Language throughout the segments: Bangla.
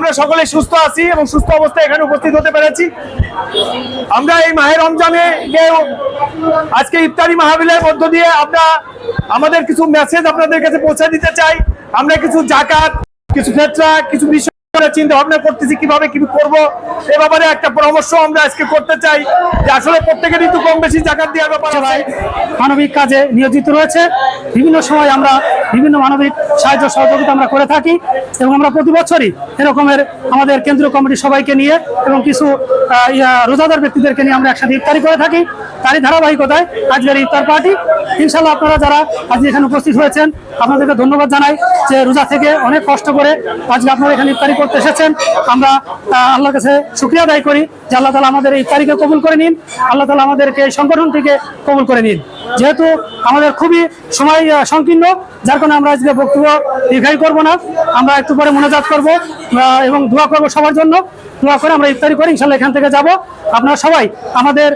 আমরা সকলে সুস্থ আছি এবং সুস্থ অবস্থায় এখানে উপস্থিত হতে পেরেছি। আমরা এই মাহের রমজানে যে আজকে ইফতারি মাহাবিলের মধ্য দিয়ে আমরা আমাদের কিছু মেসেজ আপনাদের কাছে পৌঁছে দিতে চাই। আমরা কিছু জাকাত, কিছু ফেতরা কিছু বিষয় চিন্তা ভাবনা করতেছি, কীভাবে কি করব? এ ব্যাপারে একটা পরামর্শ আমরা আজকে করতে চাই। যে আসলে প্রত্যেকেরই তো কম বেশি জাকাত দেওয়ার ব্যাপার মানবিক কাজে নিয়োজিত রয়েছে। বিভিন্ন সময় আমরা বিভিন্ন মানবিক সাহায্য সহযোগিতা আমরা করে থাকি এবং আমরা প্রতি বছরই এরকমের আমাদের কেন্দ্রীয় কমিটির সবাইকে নিয়ে এবং কিছু রোজাদার ব্যক্তিদেরকে নিয়ে আমরা একসাথে ইফতারি করে থাকি। তারই ধারাবাহিকতায় আজকের ইফতার পার্টি ইনশাল্লাহ আপনারা যারা আজকে এখানে উপস্থিত হয়েছেন, আপনাদেরকে ধন্যবাদ জানাই যে রোজা থেকে অনেক কষ্ট করে আজকে আপনারা এখানে ইফতারি করতে এসেছেন। আমরা আল্লাহর কাছে শুক্রিয়া আদায় করি। যে আল্লাহ তালা আমাদের এই ইফতারিকে কবুল করে নিন আল্লাহ তালা আমাদেরকে এই সংগঠনটিকে কবুল করে নিন। যেহেতু আমাদের খুবই সময় সংকীর্ণ যার কারণে আমরা আজকে বক্তব্য দীর্ঘায়ী করব না। আমরা একটু পরে মনোজাত করব এবং দোয়া করব সবার জন্য। দোয়া করে আমরা ইফতারি করি ইনশাল্লাহ এখান থেকে যাব। আপনারা সবাই আমাদের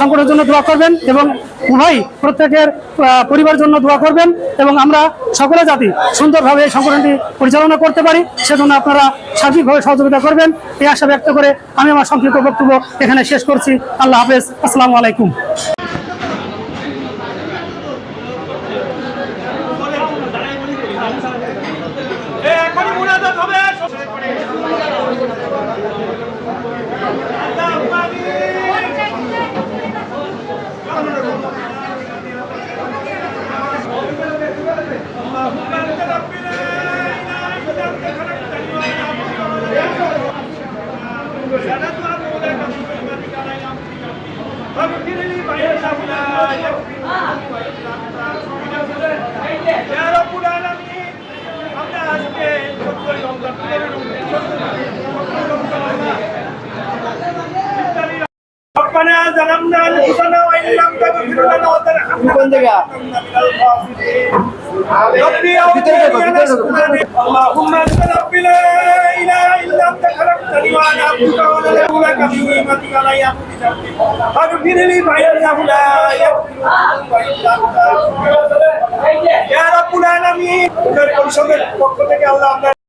সংগঠনের জন্য দোয়া করবেন এবং উভয় প্রত্যেকের আহ, পরিবারের জন্য দোয়া করবেন এবং আমরা সকলে জাতি সুন্দরভাবে এই সংগঠনটি পরিচালনা করতে পারি সেজন্য আপনারা সার্বিকভাবে সহযোগিতা করবেন। এই আশা ব্যক্ত করে আমি আমার সংক্ষিপ্ত বক্তব্য এখানে শেষ করছি। আল্লাহ হাফেজ। আসসালামু আলাইকুম। ربنا ظلمنا انفسنا وان لم تغفر لنا وترحمنا ربي اللهم انت ربي لا اله الا انت خلقتني وانا عبدك kami mati alai aku bayar Aduh gini nih bayar ya pula ya. Ya Rabbul Alamin. Dari komisioner waktu থেকে আল্লাহ